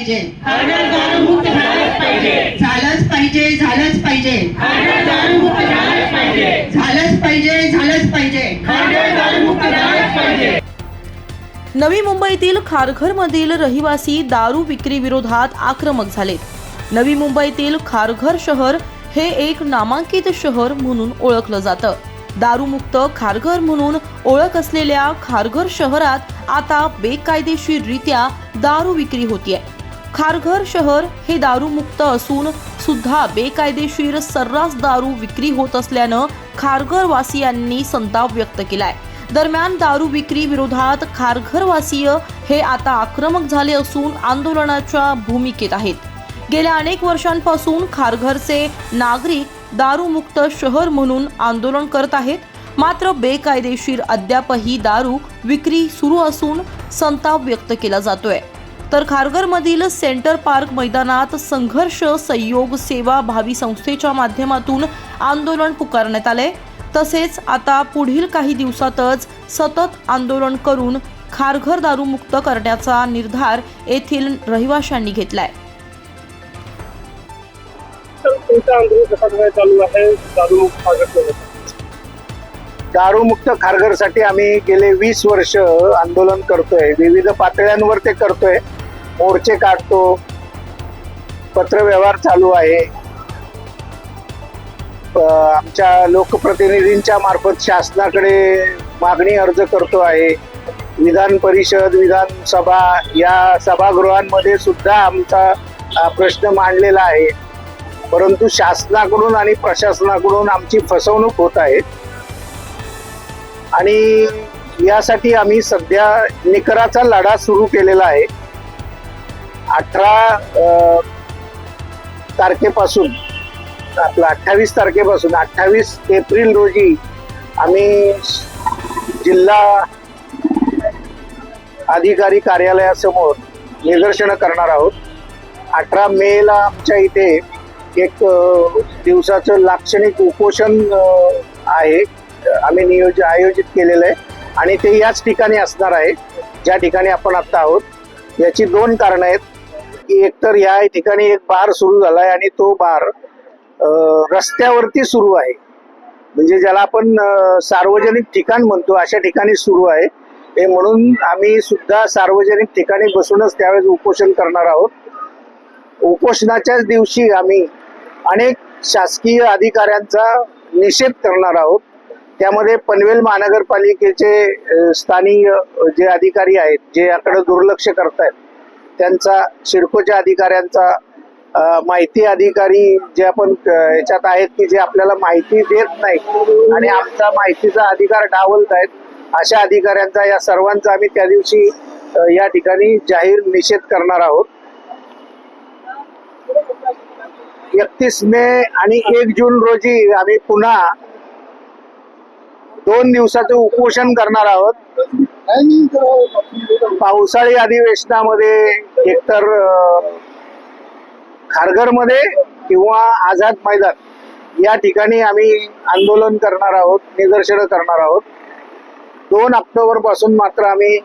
झालंच पाहिजे. झालंच पाहिजे झालंच पाहिजे. झालंच पाहिजे. झालंच पाहिजे झालंच पाहिजे. खारघर दारूमुक्त झालंच पाहिजे. नवी मुंबईतील खारघरमधील रहिवासी दारू विक्री विरोधात आक्रमक झालेत नवी मुंबईतील खारघर शहर हे एक नामांकित शहर म्हणून ओळखलं जातं. दारूमुक्त खारघर म्हणून ओळख असलेल्या खारघर शहरात आता बेकायदेशीररित्या दारू विक्री होतीये. खारघर शहर हे दारूमुक्त असून सुद्धा बेकायदेशीर सर्रास दारू विक्री होत असल्यानं खारघरवासियांनी संताप व्यक्त केलाय. दरम्यान दारू विक्री विरोधात खारघरवासीय हे आता आक्रमक झाले असून आंदोलनाच्या भूमिकेत आहेत. गेल्या अनेक वर्षांपासून खारघरचे नागरिक दारूमुक्त शहर म्हणून आंदोलन करत आहेत. मात्र बेकायदेशीर अद्यापही दारू विक्री सुरू असून संताप व्यक्त केला जातोय. तर खारघरमधील सेंटर पार्क मैदानात संघर्ष सहयोग सेवा भावी संस्थेच्या माध्यमातून आंदोलन पुकारण्यात आले. तसेच आता पुढील काही दिवसातच सतत आंदोलन करून खारघर दारूमुक्त करण्याचा निर्धार येथील रहिवाशांनी घेतलाय. तर तुमचं आंदोलन कसा काय चालू आहे? दारूमुक्त खारघर दारूमुक्त खारघरसाठी आम्ही गेले वीस वर्ष आंदोलन करतोय. विविध पातळ्यांवर ते करतोय. मोर्चे काढतो. पत्रव्यवहार चालू आहे. आमच्या लोकप्रतिनिधींच्या मार्फत शासनाकडे मागणी अर्ज करतो आहे. विधान परिषद विधानसभा या सभागृहांमध्ये सुद्धा आमचा प्रश्न मांडलेला आहे. परंतु शासनाकडून आणि प्रशासनाकडून आमची फसवणूक होत आहे. आणि यासाठी आम्ही सध्या निकराचा लढा सुरू केलेला आहे. अठरा तारखेपासून आपलं अठ्ठावीस तारखेपासून अठ्ठावीस एप्रिल रोजी आम्ही जिल्हा अधिकारी कार्यालयासमोर निदर्शनं करणार आहोत. अठरा मेला आमच्या इथे एक दिवसाचं लाक्षणिक उपोषण आहे. आम्ही नियोज आयोजित केलेलं आहे. आणि ते याच ठिकाणी असणार आहे. ज्या ठिकाणी आपण आत्ता आहोत. याची दोन कारणं आहेत. एकतर या ठिकाणी एक बार सुरू झालाय आणि तो बार रस्त्यावरती सुरू आहे. म्हणजे ज्याला आपण सार्वजनिक ठिकाण म्हणतो अशा ठिकाणी सुरू आहे. हे म्हणून आम्ही सुद्धा सार्वजनिक ठिकाणी बसूनच त्यावेळेस उपोषण करणार आहोत. उपोषणाच्याच दिवशी आम्ही अनेक शासकीय अधिकाऱ्यांचा निषेध करणार आहोत. त्यामध्ये पनवेल महानगरपालिकेचे स्थानिक जे अधिकारी आहेत जे याकडे दुर्लक्ष करतायत त्यांचा शिडकोच्या अधिकाऱ्यांचा माहिती अधिकारी जे आपण याच्यात आहेत की जे आपल्याला माहिती देत नाही आणि आमचा माहितीचा अधिकार डावलत आहेत अशा अधिकाऱ्यांचा या सर्वांचा आम्ही त्या दिवशी या ठिकाणी जाहीर निषेध करणार आहोत. एकतीस मे आणि एक जून रोजी आम्ही पुन्हा दोन दिवसाचं उपोषण करणार आहोत. पावसाळी अधिवेशनामध्ये एकतर खारघरमध्ये किंवा आझाद मैदान या ठिकाणी आम्ही आंदोलन करणार आहोत निदर्शनं करणार आहोत. दोन ऑक्टोबरपासून मात्र आम्ही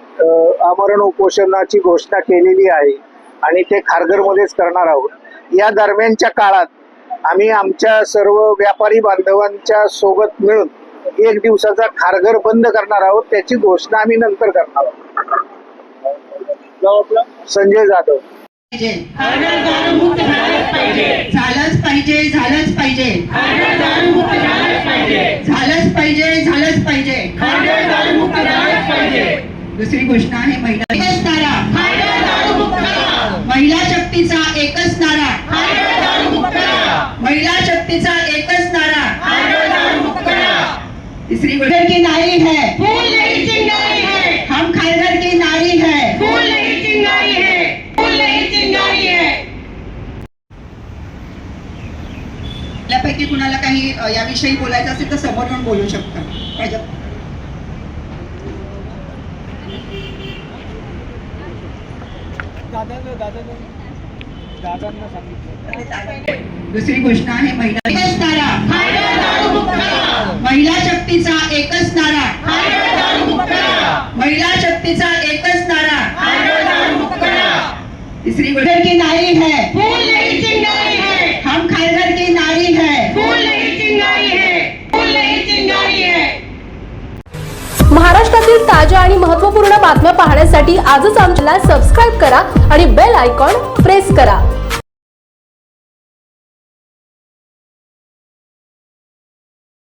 आमरण उपोषणाची घोषणा केलेली आहे आणि ते खारघरमध्येच करणार आहोत. या दरम्यानच्या काळात आम्ही आमच्या सर्व व्यापारी बांधवांच्या सोबत मिळून एक दिवसाचा खारघर बंद करणार आहोत त्याची घोषणा आम्ही नंतर करणार आहोत. संजय जाधव. झालंच पाहिजे. झालंच पाहिजे झालंच पाहिजे. झालंच पाहिजे. दुसरी घोषणा आहे महिला महिला शक्तीचा एकच नारा घोषणा की नारी है। फूल नहीं चिंगारी है। हम खारघर की नारी है। फूल नहीं चिंगारी है। फूल नहीं चिंगारी है। आपल्यापैकी कुणाला काही याविषयी बोलायचं असेल तर समोर येऊन बोलू शकता. प्राजक्त. दुसरी घोषणा आहे महिला तीसरी की नारी है। फूल नहीं चिंगारी है। हम खारघर की नारी है। फूल नहीं चिंगारी है। फूल नहीं चिंगारी है। महाराष्ट्रातील ताज्या आणि महत्त्वपूर्ण बातम्या पाहण्यासाठी आजच आमच्याला सबस्क्राईब करा आणि बेल आयकॉन प्रेस करा.